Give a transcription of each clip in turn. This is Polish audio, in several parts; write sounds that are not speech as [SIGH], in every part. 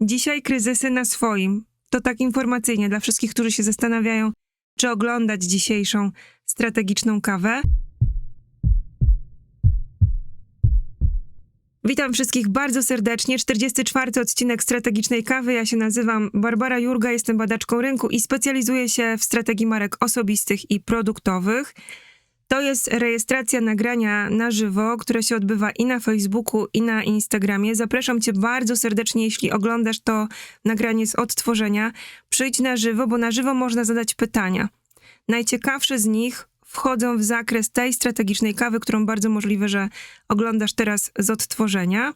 Dzisiaj kryzysy na swoim. To tak informacyjnie dla wszystkich, którzy się zastanawiają, czy oglądać dzisiejszą strategiczną kawę. Witam wszystkich bardzo serdecznie. 44. odcinek Strategicznej Kawy. Ja się nazywam Barbara Jurga, jestem badaczką rynku i specjalizuję się w strategii marek osobistych i produktowych. To jest rejestracja nagrania na żywo, które się odbywa i na Facebooku, i na Instagramie. Zapraszam Cię bardzo serdecznie, jeśli oglądasz to nagranie z odtworzenia. Przyjdź na żywo, bo na żywo można zadać pytania. Najciekawsze z nich wchodzą w zakres tej strategicznej kawy, którą bardzo możliwe, że oglądasz teraz z odtworzenia.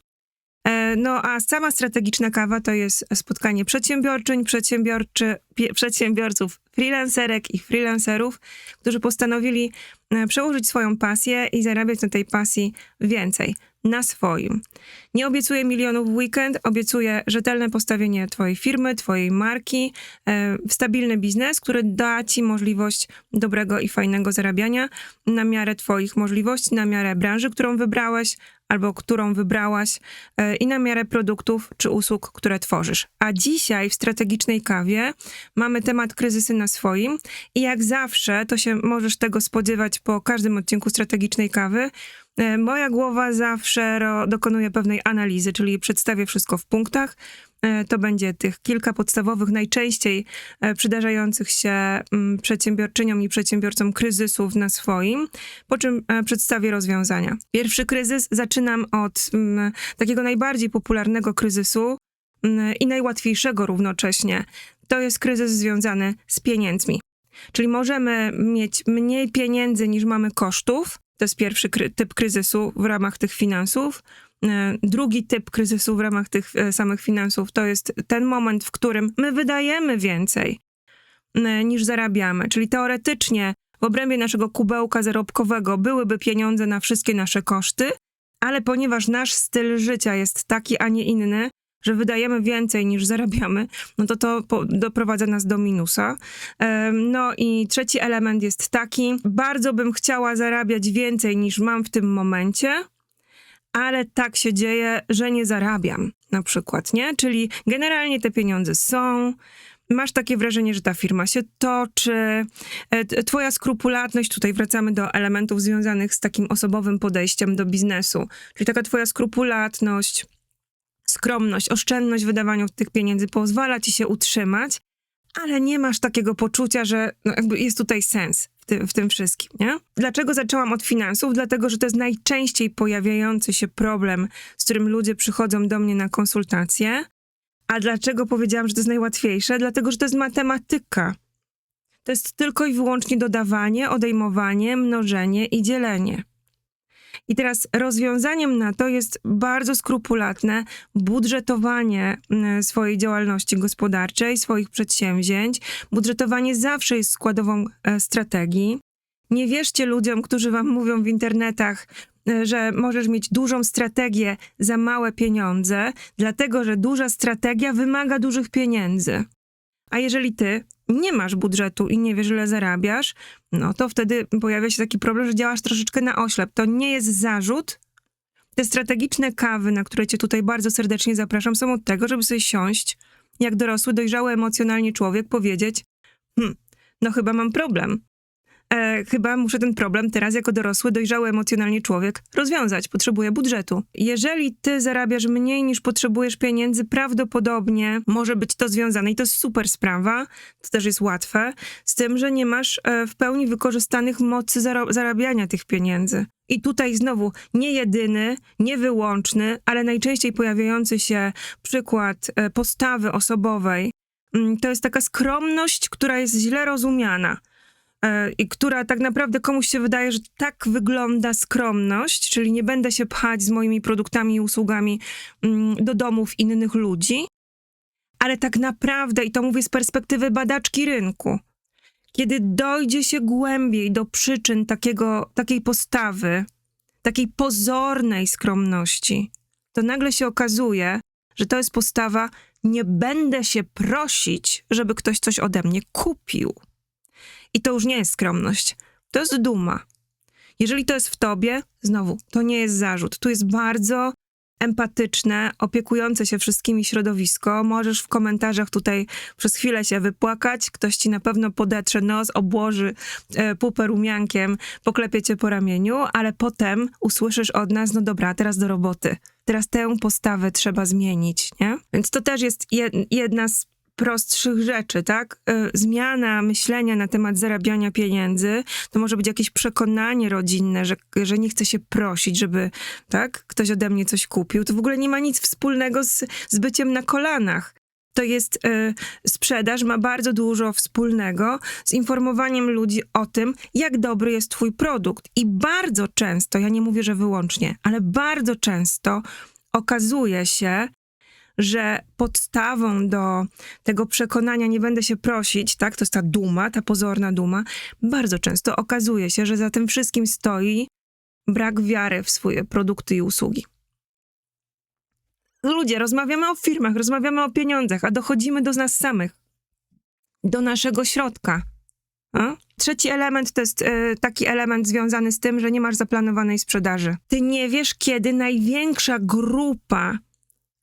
E, No a sama strategiczna kawa to jest spotkanie przedsiębiorczyń, przedsiębiorczy, przedsiębiorców, freelancerek i freelancerów, którzy postanowili e, przełożyć swoją pasję i zarabiać na tej pasji więcej, na swoim. Nie obiecuję milionów w weekend, obiecuję rzetelne postawienie twojej firmy, twojej marki, e, stabilny biznes, który da ci możliwość dobrego i fajnego zarabiania na miarę twoich możliwości, na miarę branży, którą wybrałeś albo którą wybrałaś e, i na miarę produktów czy usług, które tworzysz. A dzisiaj w strategicznej kawie mamy temat kryzysy na swoim i jak zawsze, to się możesz tego spodziewać po każdym odcinku strategicznej kawy, moja głowa zawsze dokonuje pewnej analizy, czyli przedstawię wszystko w punktach. E, To będzie tych kilka podstawowych, najczęściej e, przydarzających się mm, przedsiębiorczyniom i przedsiębiorcom kryzysów na swoim, po czym e, przedstawię rozwiązania. Pierwszy kryzys zaczynam od mm, takiego najbardziej popularnego kryzysu mm, i najłatwiejszego równocześnie. To jest kryzys związany z pieniędzmi. Czyli możemy mieć mniej pieniędzy niż mamy kosztów. To jest pierwszy kry- typ kryzysu w ramach tych finansów. E, Drugi typ kryzysu w ramach tych e, samych finansów to jest ten moment, w którym my wydajemy więcej e, niż zarabiamy. Czyli teoretycznie w obrębie naszego kubełka zarobkowego byłyby pieniądze na wszystkie nasze koszty, ale ponieważ nasz styl życia jest taki, a nie inny, że wydajemy więcej niż zarabiamy, no to to doprowadza nas do minusa. No i trzeci element jest taki, bardzo bym chciała zarabiać więcej niż mam w tym momencie, ale tak się dzieje, że nie zarabiam na przykład, nie? Czyli generalnie te pieniądze są, masz takie wrażenie, że ta firma się toczy, e, twoja skrupulatność, tutaj wracamy do elementów związanych z takim osobowym podejściem do biznesu, czyli taka twoja skrupulatność, skromność, oszczędność w wydawaniu tych pieniędzy pozwala ci się utrzymać, ale nie masz takiego poczucia, że no jest tutaj sens w, w tym wszystkim, nie? Dlaczego zaczęłam od finansów? Dlatego, że to jest najczęściej pojawiający się problem, z którym ludzie przychodzą do mnie na konsultacje. A dlaczego powiedziałam, że to jest najłatwiejsze? Dlatego, że to jest matematyka. To jest tylko i wyłącznie dodawanie, odejmowanie, mnożenie i dzielenie. I teraz rozwiązaniem na to jest bardzo skrupulatne budżetowanie mm, swojej działalności gospodarczej, swoich przedsięwzięć. Budżetowanie zawsze jest składową e, strategii. Nie wierzcie ludziom, którzy wam mówią w internetach, e, że możesz mieć dużą strategię za małe pieniądze, dlatego że duża strategia wymaga dużych pieniędzy. A jeżeli ty nie masz budżetu i nie wiesz, ile zarabiasz, no to wtedy pojawia się taki problem, że działasz troszeczkę na oślep. To nie jest zarzut. Te strategiczne kawy, na które cię tutaj bardzo serdecznie zapraszam, są od tego, żeby sobie siąść, jak dorosły, dojrzały emocjonalnie człowiek, powiedzieć: hm, no chyba mam problem. E, chyba muszę ten problem teraz jako dorosły, dojrzały emocjonalnie człowiek rozwiązać. Potrzebuję budżetu. Jeżeli ty zarabiasz mniej niż potrzebujesz pieniędzy, prawdopodobnie może być to związane i to jest super sprawa, to też jest łatwe, z tym, że nie masz e, w pełni wykorzystanych mocy zarabiania tych pieniędzy. I tutaj znowu nie jedyny, nie wyłączny, ale najczęściej pojawiający się przykład e, postawy osobowej. Mm, To jest taka skromność, która jest źle rozumiana i która tak naprawdę komuś się wydaje, że tak wygląda skromność, czyli nie będę się pchać z moimi produktami i usługami mm, do domów innych ludzi, ale tak naprawdę, i to mówię z perspektywy badaczki rynku, kiedy dojdzie się głębiej do przyczyn takiego, takiej postawy, takiej pozornej skromności, to nagle się okazuje, że to jest postawa: nie będę się prosić, żeby ktoś coś ode mnie kupił. I to już nie jest skromność, to jest duma. Jeżeli to jest w tobie, znowu, to nie jest zarzut. Tu jest bardzo empatyczne, opiekujące się wszystkimi środowisko. Możesz w komentarzach tutaj przez chwilę się wypłakać. Ktoś ci na pewno podetrze nos, obłoży e, pupę rumiankiem, poklepie cię po ramieniu, ale potem usłyszysz od nas, no dobra, teraz do roboty. Teraz tę postawę trzeba zmienić, nie? Więc to też jest jed, jedna z prostszych rzeczy, tak? Y, Zmiana myślenia na temat zarabiania pieniędzy, to może być jakieś przekonanie rodzinne, że, że nie chce się prosić, żeby, tak? Ktoś ode mnie coś kupił. To w ogóle nie ma nic wspólnego z, z byciem na kolanach. To jest y, sprzedaż, ma bardzo dużo wspólnego z informowaniem ludzi o tym, jak dobry jest Twój produkt. I bardzo często, ja nie mówię, że wyłącznie, ale bardzo często okazuje się, że podstawą do tego przekonania nie będę się prosić, tak, to jest ta duma, ta pozorna duma, bardzo często okazuje się, że za tym wszystkim stoi brak wiary w swoje produkty i usługi. Ludzie, rozmawiamy o firmach, rozmawiamy o pieniądzach, a dochodzimy do nas samych, do naszego środka. A? Trzeci element to jest e, taki element związany z tym, że nie masz zaplanowanej sprzedaży. Ty nie wiesz, kiedy największa grupa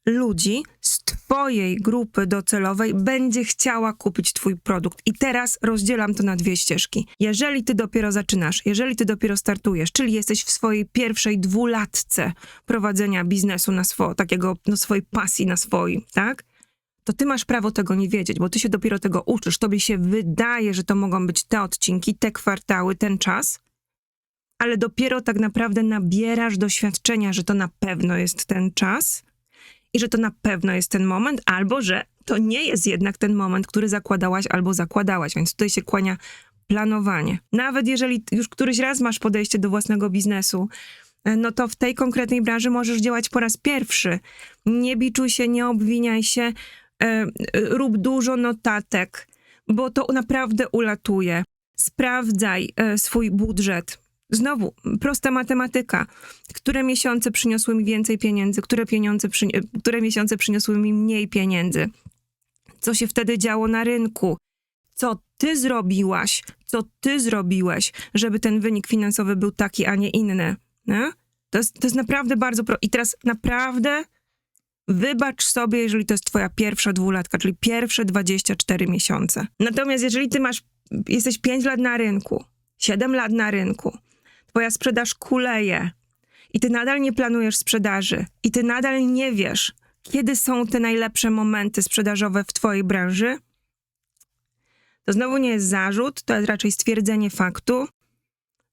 ludzi z Twojej grupy docelowej będzie chciała kupić Twój produkt. I teraz rozdzielam to na dwie ścieżki. Jeżeli Ty dopiero zaczynasz, jeżeli Ty dopiero startujesz, czyli jesteś w swojej pierwszej dwulatce prowadzenia biznesu na swoje, takiego, no swojej pasji na swoim, tak? To Ty masz prawo tego nie wiedzieć, bo Ty się dopiero tego uczysz. Tobie się wydaje, że to mogą być te odcinki, te kwartały, ten czas, ale dopiero tak naprawdę nabierasz doświadczenia, że to na pewno jest ten czas i że to na pewno jest ten moment, albo że to nie jest jednak ten moment, który zakładałaś albo zakładałaś, więc tutaj się kłania planowanie. Nawet jeżeli już któryś raz masz podejście do własnego biznesu, e, no to w tej konkretnej branży możesz działać po raz pierwszy. Nie biczuj się, nie obwiniaj się, e, e, rób dużo notatek, bo to naprawdę ulatuje. Sprawdzaj swój budżet. Znowu, prosta matematyka. Które miesiące przyniosły mi więcej pieniędzy, które, pieniądze przyni- które miesiące przyniosły mi mniej pieniędzy? Co się wtedy działo na rynku? Co ty zrobiłaś, co ty zrobiłeś, żeby ten wynik finansowy był taki, a nie inny? Nie? To, jest, to jest naprawdę bardzo pro. I teraz naprawdę wybacz sobie, jeżeli to jest twoja pierwsza dwulatka, czyli pierwsze 24 miesiące. Natomiast jeżeli ty masz, jesteś 5 lat na rynku, 7 lat na rynku, twoja sprzedaż kuleje. I ty nadal nie planujesz sprzedaży. I ty nadal nie wiesz, kiedy są te najlepsze momenty sprzedażowe w twojej branży, to znowu nie jest zarzut, to jest raczej stwierdzenie faktu.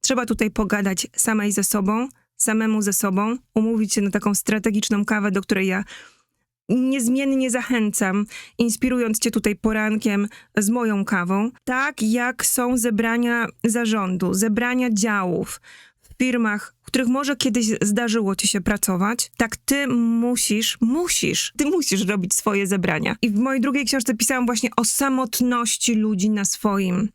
Trzeba tutaj pogadać samej ze sobą, samemu ze sobą, umówić się na taką strategiczną kawę, do której ja niezmiennie zachęcam, inspirując cię tutaj porankiem z moją kawą. Tak jak są zebrania zarządu, zebrania działów w firmach, w których może kiedyś zdarzyło ci się pracować, tak ty musisz, musisz, ty musisz robić swoje zebrania. I w mojej drugiej książce pisałam właśnie o samotności ludzi na swoim.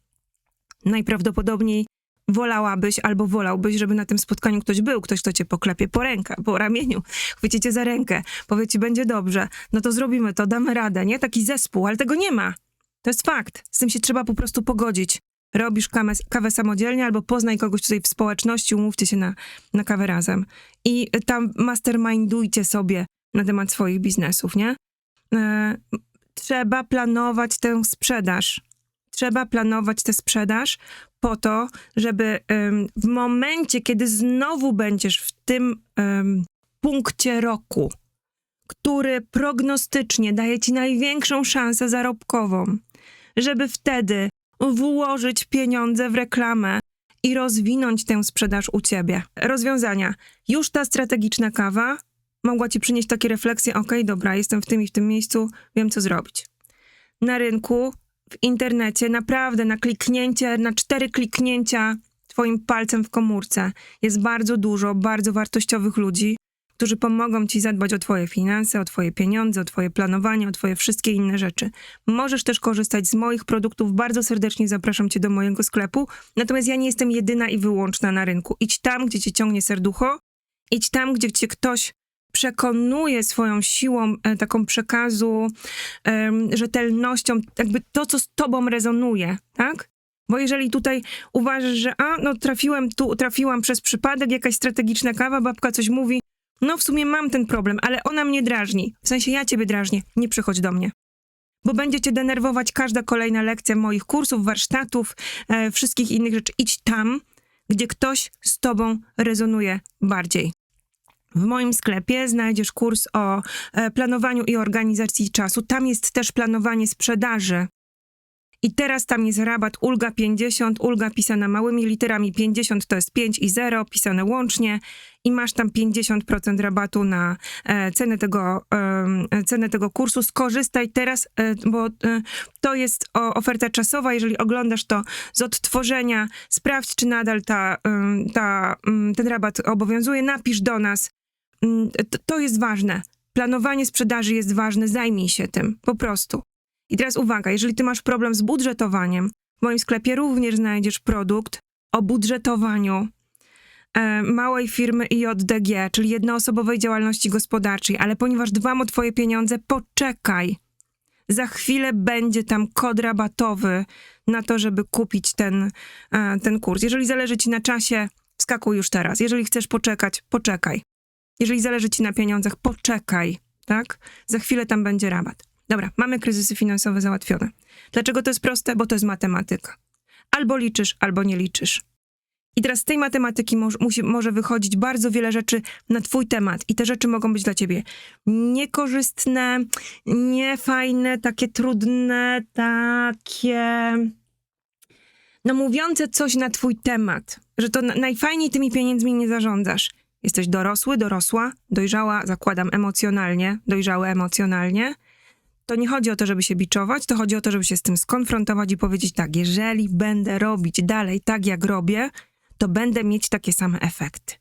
Najprawdopodobniej wolałabyś albo wolałbyś, żeby na tym spotkaniu ktoś był, ktoś, kto cię poklepie po rękę, po ramieniu, [LAUGHS] chwyci cię za rękę, powie ci, będzie dobrze, no to zrobimy to, damy radę, nie? Taki zespół, ale tego nie ma. To jest fakt. Z tym się trzeba po prostu pogodzić. Robisz kawę, kawę samodzielnie albo poznaj kogoś tutaj w społeczności, umówcie się na, na kawę razem. I tam mastermindujcie sobie na temat swoich biznesów, nie? E, trzeba planować tę sprzedaż. Trzeba planować tę sprzedaż po to, żeby w momencie, kiedy znowu będziesz w tym punkcie roku, który prognostycznie daje ci największą szansę zarobkową, żeby wtedy włożyć pieniądze w reklamę i rozwinąć tę sprzedaż u ciebie. Rozwiązania. Już ta strategiczna kawa mogła ci przynieść takie refleksje: OK, dobra, jestem w tym i w tym miejscu, wiem co zrobić. Na rynku, w internecie, naprawdę na kliknięcie, na cztery kliknięcia twoim palcem w komórce jest bardzo dużo bardzo wartościowych ludzi, którzy pomogą ci zadbać o twoje finanse, o twoje pieniądze, o twoje planowanie, o twoje wszystkie inne rzeczy. Możesz też korzystać z moich produktów. Bardzo serdecznie zapraszam cię do mojego sklepu. Natomiast ja nie jestem jedyna i wyłączna na rynku. Idź tam, gdzie cię ciągnie serducho. Idź tam, gdzie cię ktoś przekonuje swoją siłą e, taką przekazu, rzetelnością, jakby to, co z tobą rezonuje, tak? Bo jeżeli tutaj uważasz, że a, no trafiłem tu, trafiłam przez przypadek, jakaś strategiczna kawa, babka coś mówi, no w sumie mam ten problem, ale ona mnie drażni. W sensie ja ciebie drażnię, nie przychodź do mnie. Bo będzie cię denerwować każda kolejna lekcja moich kursów, warsztatów, e, wszystkich innych rzeczy. Idź tam, gdzie ktoś z tobą rezonuje bardziej. W moim sklepie znajdziesz kurs o e, planowaniu i organizacji czasu. Tam jest też planowanie sprzedaży. I teraz tam jest rabat ulga 50, ulga pisana małymi literami 50 to jest 5 i 0, pisane łącznie i masz tam 50% rabatu na e, cenę, tego, e, cenę tego kursu. Skorzystaj teraz, e, bo e, to jest o, oferta czasowa. Jeżeli oglądasz to z odtworzenia, sprawdź, czy nadal ta, em, ta, em, ten rabat obowiązuje. Napisz do nas. Mm, To, jest ważne. Planowanie sprzedaży jest ważne. Zajmij się tym, po prostu. I teraz uwaga, jeżeli ty masz problem z budżetowaniem, w moim sklepie również znajdziesz produkt o budżetowaniu e, małej firmy IJDG, czyli jednoosobowej działalności gospodarczej, ale ponieważ dbam o twoje pieniądze, poczekaj. Za chwilę będzie tam kod rabatowy na to, żeby kupić ten, e, ten kurs. Jeżeli zależy ci na czasie, wskakuj już teraz. Jeżeli chcesz poczekać, poczekaj. Jeżeli zależy ci na pieniądzach, poczekaj, tak? Za chwilę tam będzie rabat. Dobra, mamy kryzysy finansowe załatwione. Dlaczego to jest proste? Bo to jest matematyka. Albo liczysz, albo nie liczysz. I teraz z tej matematyki może, musi, może wychodzić bardzo wiele rzeczy na twój temat. I te rzeczy mogą być dla ciebie niekorzystne, niefajne, takie trudne, takie... No mówiące coś na twój temat. Że to na- najfajniej tymi pieniędzmi nie zarządzasz. Jesteś dorosły, dorosła, dojrzała, zakładam emocjonalnie, dojrzały emocjonalnie to nie chodzi o to, żeby się biczować, to chodzi o to, żeby się z tym skonfrontować i powiedzieć tak, jeżeli będę robić dalej tak, jak robię, to będę mieć takie same efekty.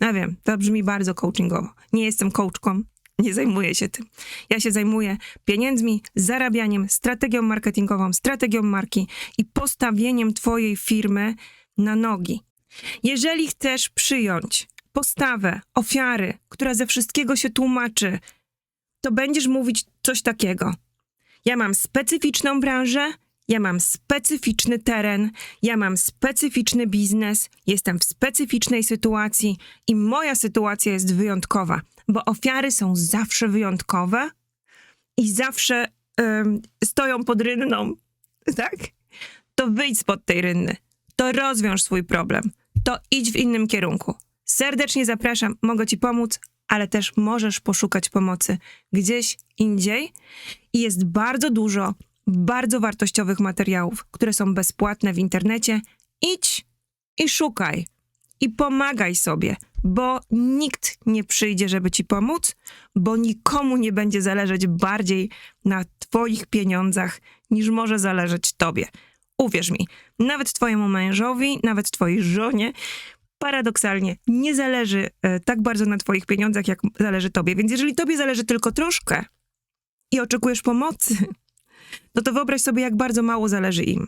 Ja wiem, to brzmi bardzo coachingowo. Nie jestem coachką, nie zajmuję się tym. Ja się zajmuję pieniędzmi, zarabianiem, strategią marketingową, strategią marki i postawieniem twojej firmy na nogi. Jeżeli chcesz przyjąć postawę ofiary, która ze wszystkiego się tłumaczy, to będziesz mówić coś takiego. Ja mam specyficzną branżę, ja mam specyficzny teren, ja mam specyficzny biznes, jestem w specyficznej sytuacji i moja sytuacja jest wyjątkowa, bo ofiary są zawsze wyjątkowe i zawsze stoją pod rynną, [LAUGHS] tak? To wyjdź spod tej rynny, to rozwiąż swój problem, to idź w innym kierunku. Serdecznie zapraszam, mogę ci pomóc, ale też możesz poszukać pomocy gdzieś indziej. I jest bardzo dużo bardzo wartościowych materiałów, które są bezpłatne w internecie. Idź i szukaj i pomagaj sobie, bo nikt nie przyjdzie, żeby ci pomóc, bo nikomu nie będzie zależeć bardziej na Twoich pieniądzach, niż może zależeć Tobie. Uwierz mi, nawet Twojemu mężowi, nawet Twojej żonie paradoksalnie nie zależy e, tak bardzo na Twoich pieniądzach, jak zależy Tobie. Więc jeżeli Tobie zależy tylko troszkę i oczekujesz pomocy, no to wyobraź sobie, jak bardzo mało zależy im.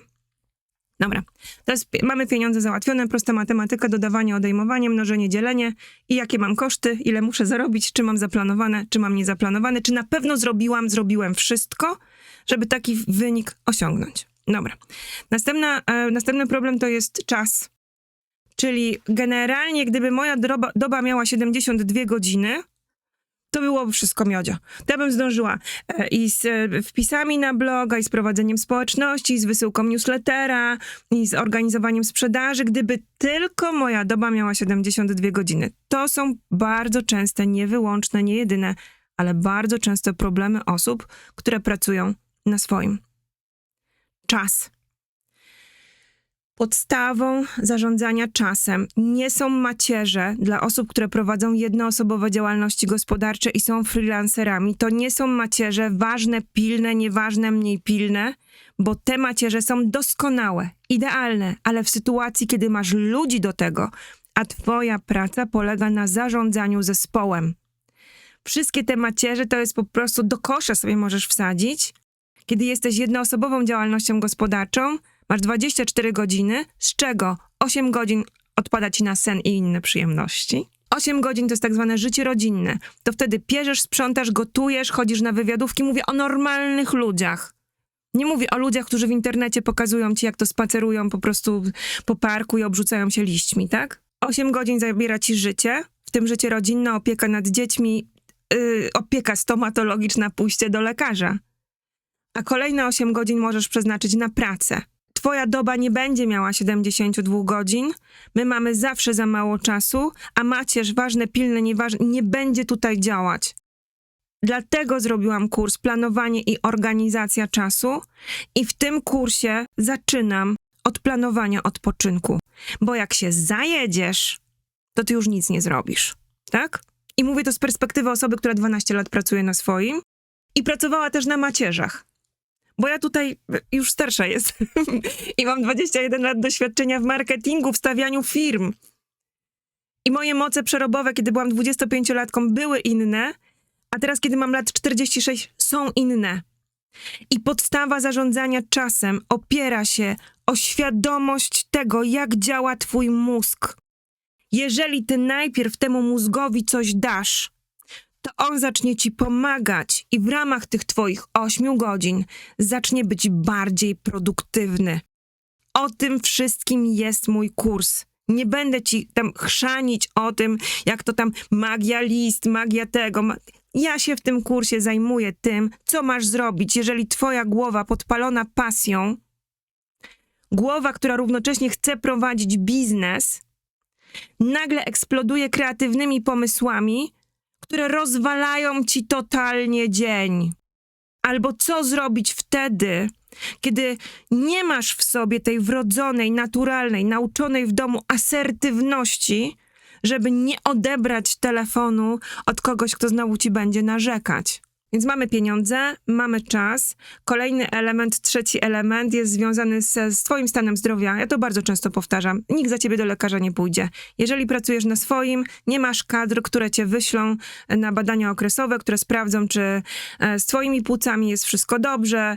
Dobra, teraz mamy pieniądze załatwione, prosta matematyka, dodawanie, odejmowanie, mnożenie, dzielenie i jakie mam koszty, ile muszę zarobić, czy mam zaplanowane, czy mam niezaplanowane, czy na pewno zrobiłam, zrobiłem wszystko, żeby taki wynik osiągnąć. Dobra. Następna, e, następny problem to jest czas. Czyli generalnie, gdyby moja droba, doba miała 72 godziny, to byłoby wszystko miodzio. To ja bym zdążyła e, i z e, wpisami na bloga, i z prowadzeniem społeczności, i z wysyłką newslettera, i z organizowaniem sprzedaży, gdyby tylko moja doba miała 72 godziny. To są bardzo częste, nie wyłączne, nie jedyne, ale bardzo często problemy osób, które pracują na swoim. Czas. Podstawą zarządzania czasem nie są macierze dla osób, które prowadzą jednoosobowe działalności gospodarcze i są freelancerami. To nie są macierze ważne, pilne, nieważne, mniej pilne, bo te macierze są doskonałe, idealne, ale w sytuacji, kiedy masz ludzi do tego, a twoja praca polega na zarządzaniu zespołem. Wszystkie te macierze to jest po prostu do kosza sobie możesz wsadzić. Kiedy jesteś jednoosobową działalnością gospodarczą, Masz 24 godziny, z czego 8 godzin odpada ci na sen i inne przyjemności. 8 godzin to jest tak zwane życie rodzinne. To wtedy pierzesz, sprzątasz, gotujesz, chodzisz na wywiadówki. Mówię o normalnych ludziach. Nie mówię o ludziach, którzy w internecie pokazują ci, jak to spacerują po prostu po parku i obrzucają się liśćmi, tak? 8 godzin zabiera ci życie. W tym życie rodzinne, opieka nad dziećmi, yy, opieka stomatologiczna, pójście do lekarza. A kolejne 8 godzin możesz przeznaczyć na pracę. Twoja doba nie będzie miała 72 godzin. My mamy zawsze za mało czasu, a macierz, ważne, pilne, nieważne, nie będzie tutaj działać. Dlatego zrobiłam kurs Planowanie i Organizacja Czasu i w tym kursie zaczynam od planowania odpoczynku. Bo jak się zajedziesz, to ty już nic nie zrobisz. Tak? I mówię to z perspektywy osoby, która 12 lat pracuje na swoim i pracowała też na macierzach. Bo ja tutaj już starsza jestem [LAUGHS] i mam 21 lat doświadczenia w marketingu, w stawianiu firm. I moje moce przerobowe, kiedy byłam 25-latką, były inne, a teraz, kiedy mam lat 46, są inne. I podstawa zarządzania czasem opiera się o świadomość tego, jak działa Twój mózg. Jeżeli Ty najpierw temu mózgowi coś dasz, to on zacznie Ci pomagać i w ramach tych Twoich 8 godzin zacznie być bardziej produktywny. O tym wszystkim jest mój kurs. Nie będę ci tam chrzanić o tym, jak to tam magia list, magia tego. Ja się w tym kursie zajmuję tym, co masz zrobić, jeżeli twoja głowa podpalona pasją, głowa, która równocześnie chce prowadzić biznes, nagle eksploduje kreatywnymi pomysłami, które rozwalają ci totalnie dzień. Albo co zrobić wtedy, kiedy nie masz w sobie tej wrodzonej, naturalnej, nauczonej w domu asertywności, żeby nie odebrać telefonu od kogoś, kto znowu ci będzie narzekać. Więc mamy pieniądze, mamy czas. Kolejny element, trzeci element jest związany ze, z Twoim stanem zdrowia. Ja to bardzo często powtarzam. Nikt za ciebie do lekarza nie pójdzie. Jeżeli pracujesz na swoim, nie masz kadr, które cię wyślą na badania okresowe, które sprawdzą, czy e, z Twoimi płucami jest wszystko dobrze.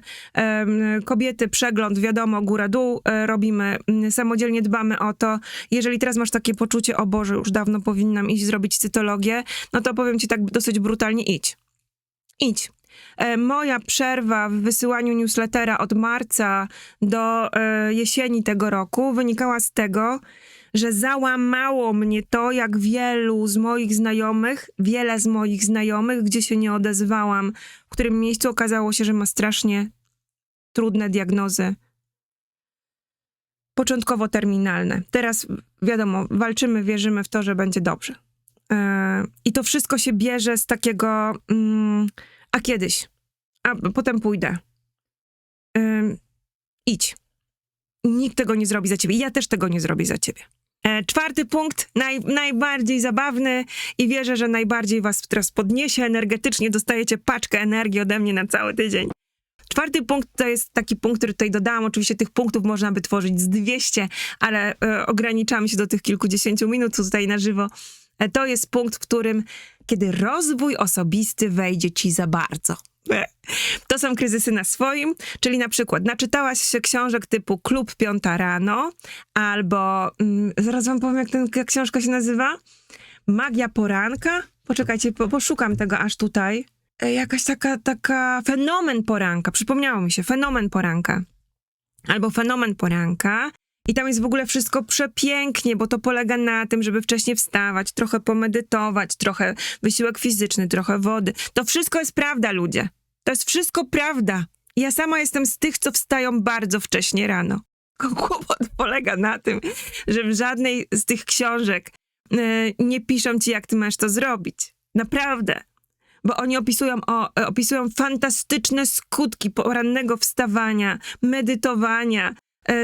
Kobiety, przegląd, wiadomo, góra-dół e, robimy, samodzielnie dbamy o to. Jeżeli teraz masz takie poczucie, o Boże, już dawno powinnam iść zrobić cytologię, no to powiem ci tak dosyć brutalnie, idź. Idź. E, Moja przerwa w wysyłaniu newslettera od marca do e, jesieni tego roku wynikała z tego, że załamało mnie to, jak wielu z moich znajomych, wiele z moich znajomych, gdzie się nie odezwałam, w którym miejscu okazało się, że ma strasznie trudne diagnozy. Początkowo terminalne. Teraz wiadomo, walczymy, wierzymy w to, że będzie dobrze. E, I to wszystko się bierze z takiego, mm, a kiedyś, a potem pójdę. Ym, idź. Nikt tego nie zrobi za ciebie. Ja też tego nie zrobię za ciebie. E, czwarty punkt, naj, najbardziej zabawny i wierzę, że najbardziej was teraz podniesie energetycznie. Dostajecie paczkę energii ode mnie na cały tydzień. Czwarty punkt to jest taki punkt, który tutaj dodałam. Oczywiście tych punktów można by tworzyć z 200, ale e, ograniczamy się do tych kilkudziesięciu minut tutaj na żywo. To jest punkt, w którym kiedy rozwój osobisty wejdzie ci za bardzo. To są kryzysy na swoim, czyli na przykład naczytałaś się książek typu Klub Piąta Rano, albo mm, zaraz wam powiem, jak ten, jak książka się nazywa. Magia Poranka. Poczekajcie, po, poszukam tego aż tutaj. E, Jakaś taka, taka fenomen poranka. Przypomniało mi się, fenomen poranka. Albo fenomen poranka. I tam jest w ogóle wszystko przepięknie, bo to polega na tym, żeby wcześniej wstawać, trochę pomedytować, trochę wysiłek fizyczny, trochę wody. To wszystko jest prawda, ludzie. To jest wszystko prawda. Ja sama jestem z tych, co wstają bardzo wcześnie rano. [LAUGHS] Kłopot polega na tym, że w żadnej z tych książek e, nie piszą ci, jak ty masz to zrobić. Naprawdę. Bo oni opisują, o, e, opisują fantastyczne skutki porannego wstawania, medytowania,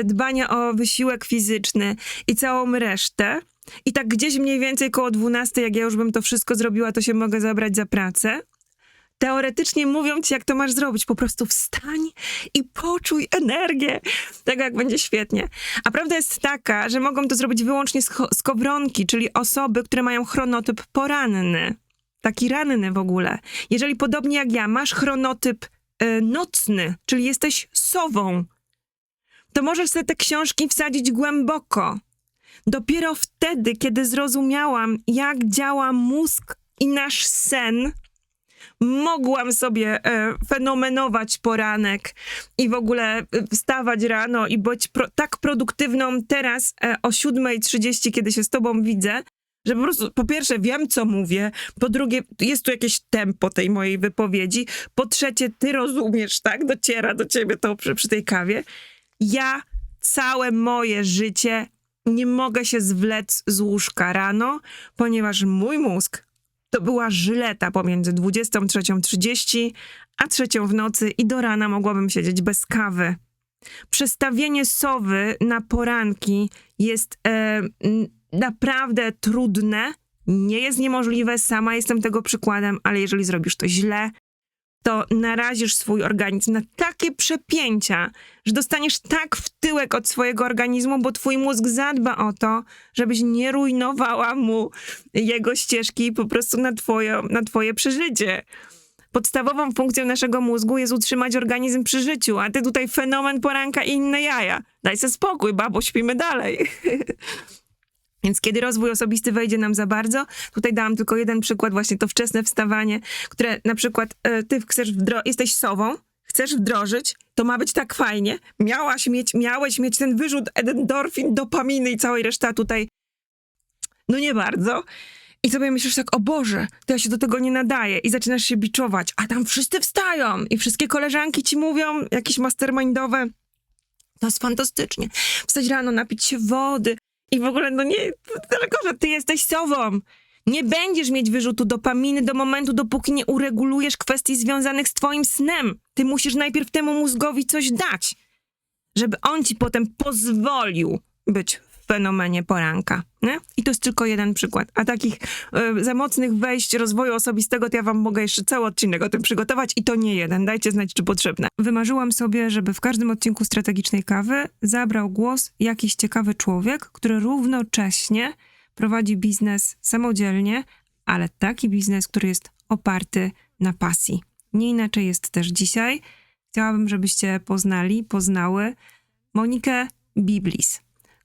dbania o wysiłek fizyczny i całą resztę. I tak gdzieś mniej więcej koło 12, jak ja już bym to wszystko zrobiła, to się mogę zabrać za pracę. Teoretycznie mówią ci, jak to masz zrobić. Po prostu wstań i poczuj energię. Tak jak będzie świetnie. A prawda jest taka, że mogą to zrobić wyłącznie sko- skowronki, czyli osoby, które mają chronotyp poranny. Taki ranny w ogóle. Jeżeli podobnie jak ja masz chronotyp e, nocny, czyli jesteś sową, to możesz sobie te książki wsadzić głęboko. Dopiero wtedy, kiedy zrozumiałam, jak działa mózg i nasz sen, mogłam sobie e, fenomenować poranek i w ogóle e, wstawać rano i być pro, tak produktywną teraz e, o 7.30, kiedy się z tobą widzę, Że po prostu, po pierwsze, wiem, co mówię, po drugie, jest tu jakieś tempo tej mojej wypowiedzi, po trzecie, ty rozumiesz, tak? Dociera do ciebie to przy, przy tej kawie. Ja całe moje życie nie mogę się zwlec z łóżka rano, ponieważ mój mózg to była żyleta pomiędzy 23.30 a trzecią w nocy i do rana mogłabym siedzieć bez kawy. Przestawienie sowy na poranki jest e, naprawdę trudne. Nie jest niemożliwe, sama jestem tego przykładem, ale jeżeli zrobisz to źle, to narazisz swój organizm na takie przepięcia, że dostaniesz tak w tyłek od swojego organizmu, bo twój mózg zadba o to, żebyś nie rujnowała mu jego ścieżki po prostu na twoje, na twoje przeżycie. Podstawową funkcją naszego mózgu jest utrzymać organizm przy życiu, a ty tutaj fenomen poranka i inne jaja. Daj sobie spokój, babo, śpimy dalej. [LAUGHS] Więc kiedy rozwój osobisty wejdzie nam za bardzo, tutaj dałam tylko jeden przykład, właśnie to wczesne wstawanie, które na przykład e, ty chcesz jesteś sową, chcesz wdrożyć, to ma być tak fajnie. Miałaś mieć, miałeś mieć ten wyrzut endorfin, dopaminy i całej reszty, a tutaj no nie bardzo. I sobie myślisz tak, o Boże, to ja się do tego nie nadaję. I zaczynasz się biczować, a tam wszyscy wstają i wszystkie koleżanki ci mówią, jakieś mastermindowe, to jest fantastycznie. Wstać rano, napić się wody i w ogóle, no nie, tylko, że ty jesteś sową. Nie będziesz mieć wyrzutu dopaminy do momentu, dopóki nie uregulujesz kwestii związanych z twoim snem. Ty musisz najpierw temu mózgowi coś dać, żeby on ci potem pozwolił być fenomenie poranka. Nie? I to jest tylko jeden przykład. A takich e, za mocnych wejść rozwoju osobistego, to ja wam mogę jeszcze cały odcinek o tym przygotować i to nie jeden. Dajcie znać, czy potrzebne. Wymarzyłam sobie, żeby w każdym odcinku strategicznej kawy zabrał głos jakiś ciekawy człowiek, który równocześnie prowadzi biznes samodzielnie, ale taki biznes, który jest oparty na pasji. Nie inaczej jest też dzisiaj. Chciałabym, żebyście poznali, poznały Monikę Biblis,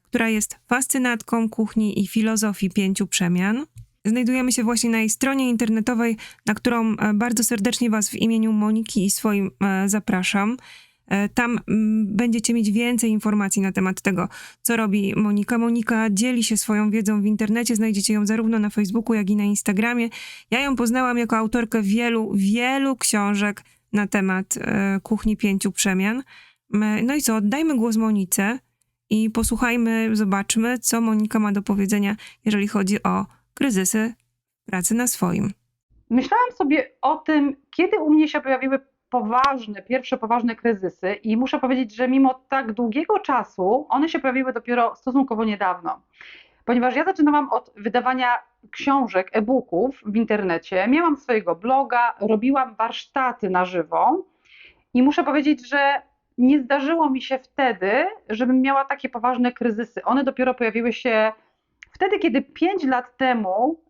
która jest fascynatką kuchni i filozofii pięciu przemian. Znajdujemy się właśnie na jej stronie internetowej, na którą e, bardzo serdecznie Was w imieniu Moniki i swoim e, zapraszam. E, Tam będziecie mieć więcej informacji na temat tego, co robi Monika. Monika dzieli się swoją wiedzą w internecie, znajdziecie ją zarówno na Facebooku, jak i na Instagramie. Ja ją poznałam jako autorkę wielu, wielu książek na temat kuchni pięciu przemian. No i co, oddajmy głos Monice i posłuchajmy, zobaczmy, co Monika ma do powiedzenia, jeżeli chodzi o kryzysy pracy na swoim. Myślałam sobie o tym, kiedy u mnie się pojawiły poważne, pierwsze poważne kryzysy, i muszę powiedzieć, że mimo tak długiego czasu, one się pojawiły dopiero stosunkowo niedawno. Ponieważ ja zaczynałam od wydawania książek, e-booków w internecie, miałam swojego bloga, robiłam warsztaty na żywo i muszę powiedzieć, że nie zdarzyło mi się wtedy, żebym miała takie poważne kryzysy. One dopiero pojawiły się wtedy, kiedy 5 lat temu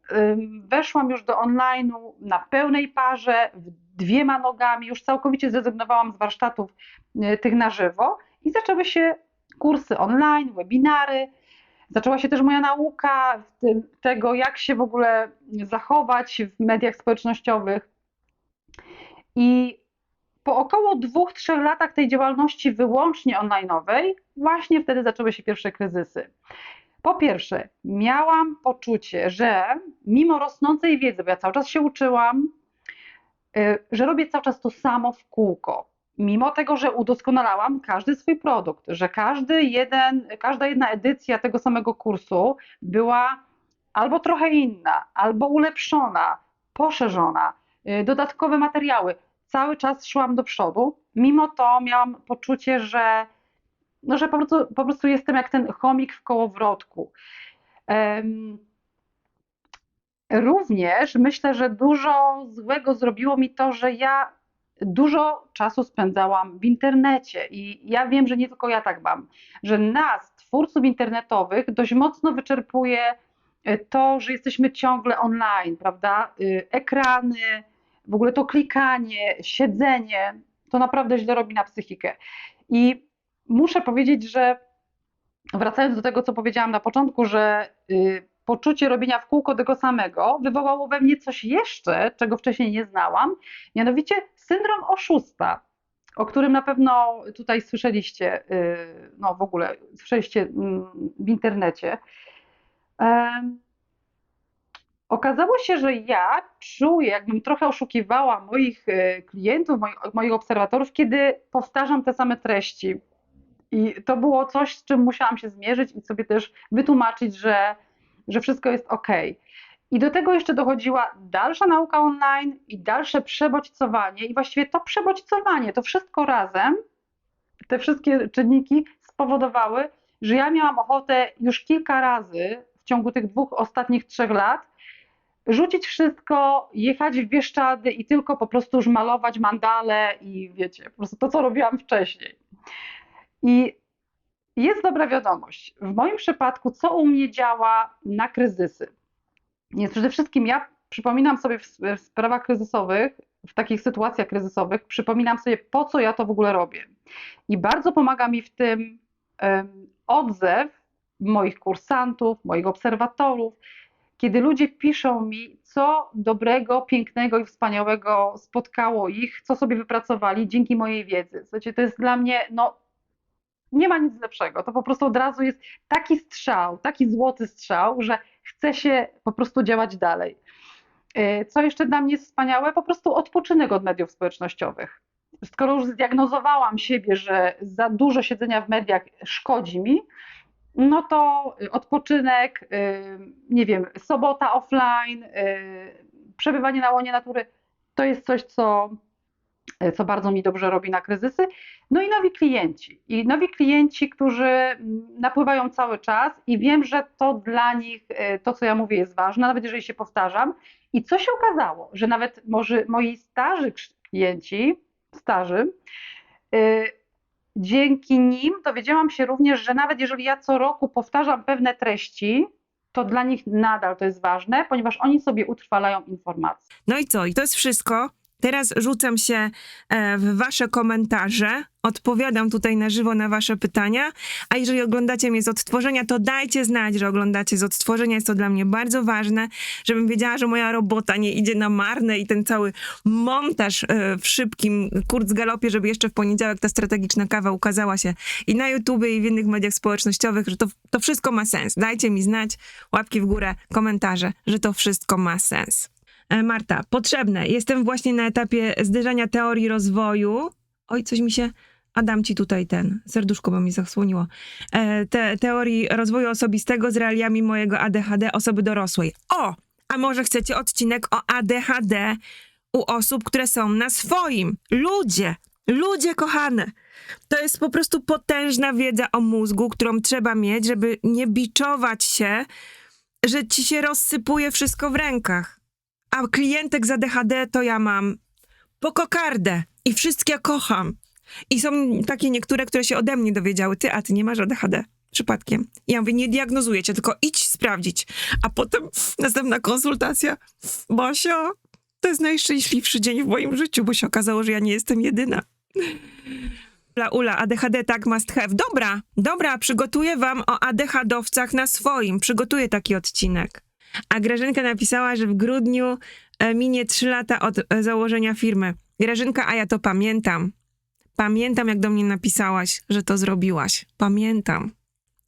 weszłam już do online'u na pełnej parze, dwiema nogami, już całkowicie zrezygnowałam z warsztatów y, tych na żywo i zaczęły się kursy online, webinary. Zaczęła się też moja nauka tego, jak się w ogóle zachować w mediach społecznościowych. I po około dwóch, trzech latach tej działalności wyłącznie online'owej, właśnie wtedy zaczęły się pierwsze kryzysy. Po pierwsze, miałam poczucie, że mimo rosnącej wiedzy, bo ja cały czas się uczyłam, y, że robię cały czas to samo w kółko. Mimo tego, że udoskonalałam każdy swój produkt, że każdy jeden, każda jedna edycja tego samego kursu była albo trochę inna, albo ulepszona, poszerzona, y, dodatkowe materiały. Cały czas szłam do przodu. Mimo to miałam poczucie, że no, że po prostu, po prostu jestem jak ten chomik w kołowrotku. Em, Również myślę, że dużo złego zrobiło mi to, że ja dużo czasu spędzałam w internecie i ja wiem, że nie tylko ja tak mam, że nas, twórców internetowych, dość mocno wyczerpuje e, to, że jesteśmy ciągle online, prawda? Y, Ekrany, w ogóle to klikanie, siedzenie, to naprawdę źle robi na psychikę. I muszę powiedzieć, że wracając do tego, co powiedziałam na początku, że y, poczucie robienia w kółko tego samego wywołało we mnie coś jeszcze, czego wcześniej nie znałam, mianowicie syndrom oszusta, o którym na pewno tutaj słyszeliście, y, no w ogóle słyszeliście mm, w internecie. Okazało się, że ja czuję, jakbym trochę oszukiwała moich e, klientów, moich, obserwatorów, kiedy powtarzam te same treści. I to było coś, z czym musiałam się zmierzyć i sobie też wytłumaczyć, że, że wszystko jest ok. I do tego jeszcze dochodziła dalsza nauka online i dalsze przebodźcowanie. I właściwie to przebodźcowanie, to wszystko razem, te wszystkie czynniki spowodowały, że ja miałam ochotę już kilka razy w ciągu tych dwóch ostatnich trzech lat rzucić wszystko, jechać w Bieszczady i tylko po prostu już malować mandale i wiecie, po prostu to, co robiłam wcześniej. I jest dobra wiadomość. W moim przypadku, co u mnie działa na kryzysy? Więc przede wszystkim ja przypominam sobie w, sprawach kryzysowych, w takich sytuacjach kryzysowych, przypominam sobie, po co ja to w ogóle robię. I bardzo pomaga mi w tym em, odzew moich kursantów, moich obserwatorów, kiedy ludzie piszą mi, co dobrego, pięknego i wspaniałego spotkało ich, co sobie wypracowali dzięki mojej wiedzy. Słuchajcie, to jest dla mnie, no, nie ma nic lepszego. To po prostu od razu jest taki strzał, taki złoty strzał, że chce się po prostu działać dalej. Yy, Co jeszcze dla mnie jest wspaniałe? Po prostu odpoczynek od mediów społecznościowych. Skoro już zdiagnozowałam siebie, że za dużo siedzenia w mediach szkodzi mi, no to odpoczynek, yy, nie wiem, sobota offline, yy, przebywanie na łonie natury, to jest coś, co, co bardzo mi dobrze robi na kryzysy. No i nowi klienci. I nowi klienci, którzy mm, napływają cały czas i wiem, że to dla nich, to co ja mówię jest ważne, nawet jeżeli się powtarzam. I co się okazało, że nawet może moi starzy klienci, starzy, dzięki nim dowiedziałam się również, że nawet jeżeli ja co roku powtarzam pewne treści, to dla nich nadal to jest ważne, ponieważ oni sobie utrwalają informacje. No i co? I to jest wszystko. Teraz rzucam się e, w wasze komentarze, odpowiadam tutaj na żywo na wasze pytania, a jeżeli oglądacie mnie z odtworzenia, to dajcie znać, że oglądacie z odtworzenia. Jest to dla mnie bardzo ważne, żebym wiedziała, że moja robota nie idzie na marne i ten cały montaż e, w szybkim kurz galopie, żeby jeszcze w poniedziałek ta strategiczna kawa ukazała się i na YouTube i w innych mediach społecznościowych, że to, to wszystko ma sens. Dajcie mi znać, łapki w górę, komentarze, że to wszystko ma sens. E, Marta, potrzebne. Jestem właśnie na etapie zderzania teorii rozwoju. Oj, coś mi się. A dam ci tutaj ten, serduszko, bo mi zasłoniło. E, te, teorii rozwoju osobistego z realiami mojego ADHD osoby dorosłej. O! A może chcecie odcinek o ADHD u osób, które są na swoim? Ludzie! Ludzie kochane! To jest po prostu potężna wiedza o mózgu, którą trzeba mieć, żeby nie biczować się, że ci się rozsypuje wszystko w rękach. A klientek z ADHD to ja mam po kokardę i wszystkie kocham. I są takie niektóre, które się ode mnie dowiedziały, ty, a ty nie masz ADHD. Przypadkiem. I ja mówię, nie diagnozuję cię, tylko idź sprawdzić. A potem następna konsultacja. Basia, to jest najszczęśliwszy dzień w moim życiu, bo się okazało, że ja nie jestem jedyna. Ula, ula, ADHD tak must have. Dobra, dobra, przygotuję wam o ADHDowcach na swoim. Przygotuję taki odcinek. A Grażynka napisała, że w grudniu e, minie 3 lata od e, założenia firmy. Grażynka, a ja to pamiętam. Pamiętam, jak do mnie napisałaś, że to zrobiłaś. Pamiętam.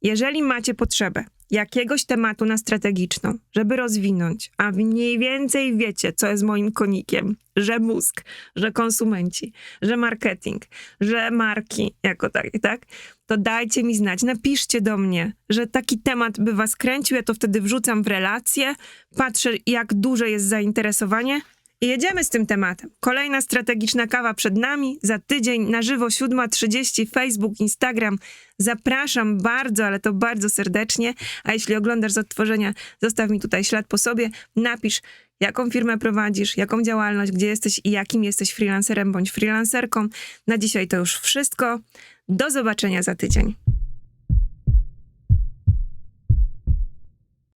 Jeżeli macie potrzebę jakiegoś tematu na strategiczną, żeby rozwinąć, a mniej więcej wiecie, co jest moim konikiem, że mózg, że konsumenci, że marketing, że marki jako takie, tak? To dajcie mi znać, napiszcie do mnie, że taki temat by was kręcił, ja to wtedy wrzucam w relację, patrzę, jak duże jest zainteresowanie i jedziemy z tym tematem. Kolejna strategiczna kawa przed nami. Za tydzień na żywo 7.30 Facebook, Instagram. Zapraszam bardzo, ale to bardzo serdecznie. A jeśli oglądasz z odtworzenia, zostaw mi tutaj ślad po sobie. Napisz, jaką firmę prowadzisz, jaką działalność, gdzie jesteś i jakim jesteś freelancerem bądź freelancerką. Na dzisiaj to już wszystko. Do zobaczenia za tydzień.